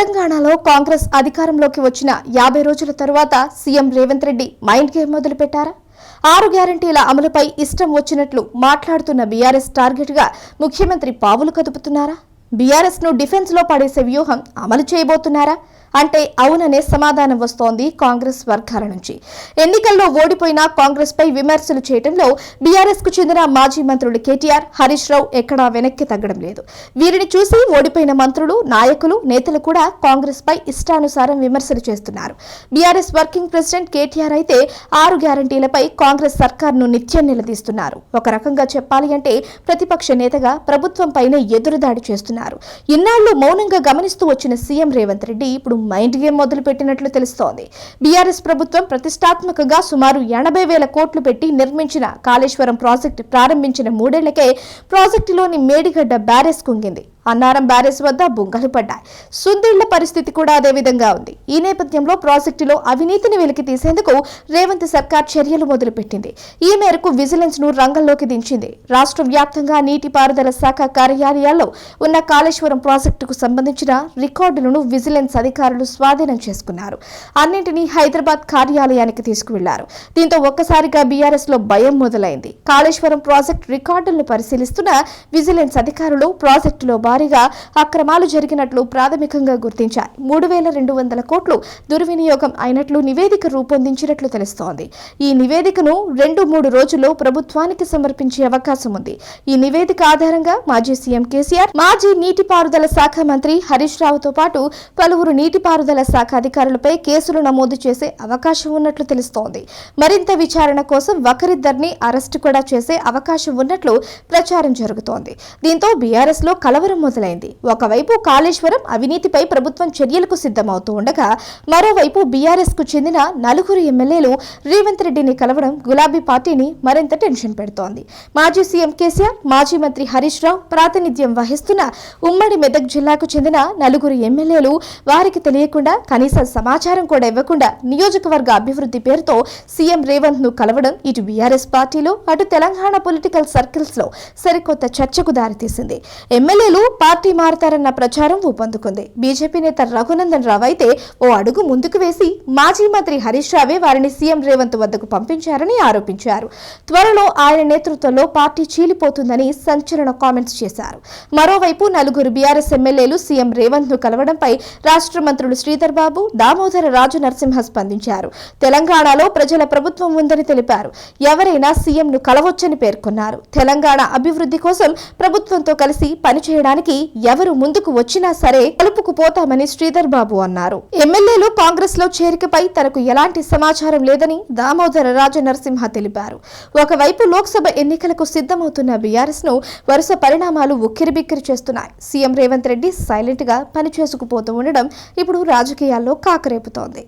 తెలంగాణలో కాంగ్రెస్ అధికారంలోకి వచ్చిన యాభై రోజుల తరువాత CM Revanth Reddy mind game మొదలుపెట్టారా. ఆరు గ్యారంటీల అమలుపై ఇష్టం వచ్చినట్లు మాట్లాడుతున్న బీఆర్ఎస్ టార్గెట్గా ముఖ్యమంత్రి పావులు కదుపుతున్నారా? బీఆర్ఎస్ను డిఫెన్స్లో పడేసే వ్యూహం అమలు చేయబోతున్నారా? అంటే అవుననే సమాధానం వస్తోంది కాంగ్రెస్ వర్గాల నుంచి. ఎన్నికల్లో ఓడిపోయిన కాంగ్రెస్ పై విమర్శలు చేయడంలో బీఆర్ఎస్కు చెందిన మాజీ మంత్రులు కేటీఆర్ హరీష్ రావు ఎక్కడా వెనక్కి తగ్గడం లేదు. వీరిని చూసి ఓడిపోయిన మంత్రులు నాయకులు నేతలు కూడా కాంగ్రెస్ పై ఇష్టానుసారం విమర్శలు చేస్తున్నారు. బీఆర్ఎస్ వర్కింగ్ ప్రెసిడెంట్ కేటీఆర్ అయితే ఆరు గ్యారంటీలపై కాంగ్రెస్ సర్కార్ను నిత్యం నిలదీస్తున్నారు. ఒక రకంగా చెప్పాలి అంటే ప్రతిపక్ష నేతగా ప్రభుత్వం పైనే ఎదురుదాడి చేస్తున్నారు. ఇన్నాళ్ళు మౌనంగా గమనిస్తూ వచ్చిన సీఎం రేవంత్ రెడ్డి ఇప్పుడు మైండ్ గేమ్ మొదలు పెట్టినట్లు తెలుస్తోంది. బీఆర్ఎస్ ప్రభుత్వం ప్రతిష్టాత్మకంగా సుమారు ఎనభై వేల కోట్లు పెట్టి నిర్మించిన కాళేశ్వరం ప్రాజెక్టు ప్రారంభించిన మూడేళ్ళకే ప్రాజెక్టులోని మేడిగడ్డ బ్యారేజ్ కుంగింది. అన్నారం బ్యారేజ్ వద్ద బుంగలు పడ్డాయి. సుందిళ్ళ పరిస్థితి కూడా అదే విధంగా ఉంది. ఈ నేపథ్యంలో ప్రాజెక్టులో అవినీతిని వెలికి తీసేందుకు రేవంత్ సర్కార్ చర్యలు మొదలుపెట్టింది. ఈ మేరకు విజిలెన్స్ను రంగంలోకి దించింది. రాష్ట్ర వ్యాప్తంగా నీటిపారుదల శాఖ కార్యాలయాల్లో ఉన్న కాళేశ్వరం ప్రాజెక్టుకు సంబంధించిన రికార్డులను విజిలెన్స్ అధికారులు స్వాధీనం చేసుకున్నారు. అన్నింటినీ హైదరాబాద్ కార్యాలయానికి తీసుకువెళ్ళారు. దీంతో ఒక్కసారిగా బీఆర్ఎస్లో భయం మొదలైంది. కాళేశ్వరం ప్రాజెక్టు రికార్డులను పరిశీలిస్తున్న విజిలెన్స్ అధికారులు ప్రాజెక్టులో భారీగా అక్రమాలు జరిగినట్లు ప్రాథమికంగా గుర్తించారు. మూడు వేల రెండు వందల కోట్లు దుర్వినియోగం అయినట్లు నివేదిక రూపొందించినట్లు తెలుస్తోంది. ఈ నివేదికను రెండు మూడు రోజుల్లో ప్రభుత్వానికి సమర్పించే అవకాశం ఉంది. ఈ నివేదిక ఆధారంగా మాజీ సీఎం కేసీఆర్ మాజీ నీటిపారుదల శాఖ మంత్రి హరీష్ రావుతో పాటు పలువురు నీటిపారుదల శాఖ అధికారులపై కేసులు నమోదు చేసే అవకాశం ఉన్నట్లు తెలుస్తోంది. మరింత విచారణ కోసం ఒకరిద్దరిని అరెస్టు కూడా చేసే అవకాశం ఉన్నట్లు ప్రచారం జరుగుతోంది. దీంతో బీఆర్ఎస్లో కలవరం మొదలైంది. ఒకవైపు కాళేశ్వరం అవినీతిపై ప్రభుత్వం చర్యలకు సిద్ధమవుతూ ఉండగా మరోవైపు బీఆర్ఎస్కు చెందిన నలుగురు ఎమ్మెల్యేలు రేవంత్ రెడ్డిని కలవడం గులాబీ పార్టీని మరింత టెన్షన్ పెడుతోంది. మాజీ సీఎం కేసీఆర్ మాజీ మంత్రి హరీష్ రావు ప్రాతినిధ్యం వహిస్తున్న ఉమ్మడి మెదక్ జిల్లాకు చెందిన నలుగురు ఎమ్మెల్యేలు వారికి తెలియకుండా కనీస సమాచారం కూడా ఇవ్వకుండా నియోజకవర్గ అభివృద్ధి పేరుతో సీఎం రేవంత్ను కలవడం ఇటు బీఆర్ఎస్ పార్టీలో అటు తెలంగాణ పొలిటికల్ సర్కిల్స్లో సరికొత్త చర్చకు దారితీసింది. ఎమ్మెల్యేలు పార్టీ మారతారన్న ప్రచారం ఊపందుకుంది. బీజేపీ నేత రఘునందన్ రావు అయితే ఓ అడుగు ముందుకు వేసి మాజీ మంత్రి హరీష్ రావే వారిని సీఎం రేవంత్ వద్దకు పంపించారని ఆరోపించారు. త్వరలో ఆయన నేతృత్వంలో పార్టీ చీలిపోతుందని సంచలన కామెంట్స్ చేశారు. మరోవైపు నలుగురు బీఆర్ఎస్ ఎమ్మెల్యేలు సీఎం రేవంత్ను కలవడంపై రాష్ట్ర మంత్రులు శ్రీధర్ బాబు దామోదర రాజు నరసింహ స్పందించారు. తెలంగాణలో ప్రజల ప్రభుత్వం ఉందని తెలిపారు. ఎవరైనా సీఎంను కలవొచ్చని పేర్కొన్నారు. తెలంగాణ అభివృద్ధి కోసం ప్రభుత్వంతో కలిసి పనిచేయడానికి ఎవరు ముందుకు వచ్చినా సరే కలుపుకు పోతామని శ్రీధర్ బాబు అన్నారు. ఎమ్మెల్యేలు కాంగ్రెస్లో చేరికపై తనకు ఎలాంటి సమాచారం లేదని దామోదర రాజ నరసింహ తెలిపారు. ఒకవైపు లోక్సభ ఎన్నికలకు సిద్ధమవుతున్న బీఆర్ఎస్ను వరుస పరిణామాలు ఉక్కిరిబిక్కిరి చేస్తున్నాయి. సీఎం రేవంత్ రెడ్డి సైలెంట్గా పనిచేసుకుపోతూ ఉండడం ఇప్పుడు రాజకీయాల్లో కాకరేపుతోంది.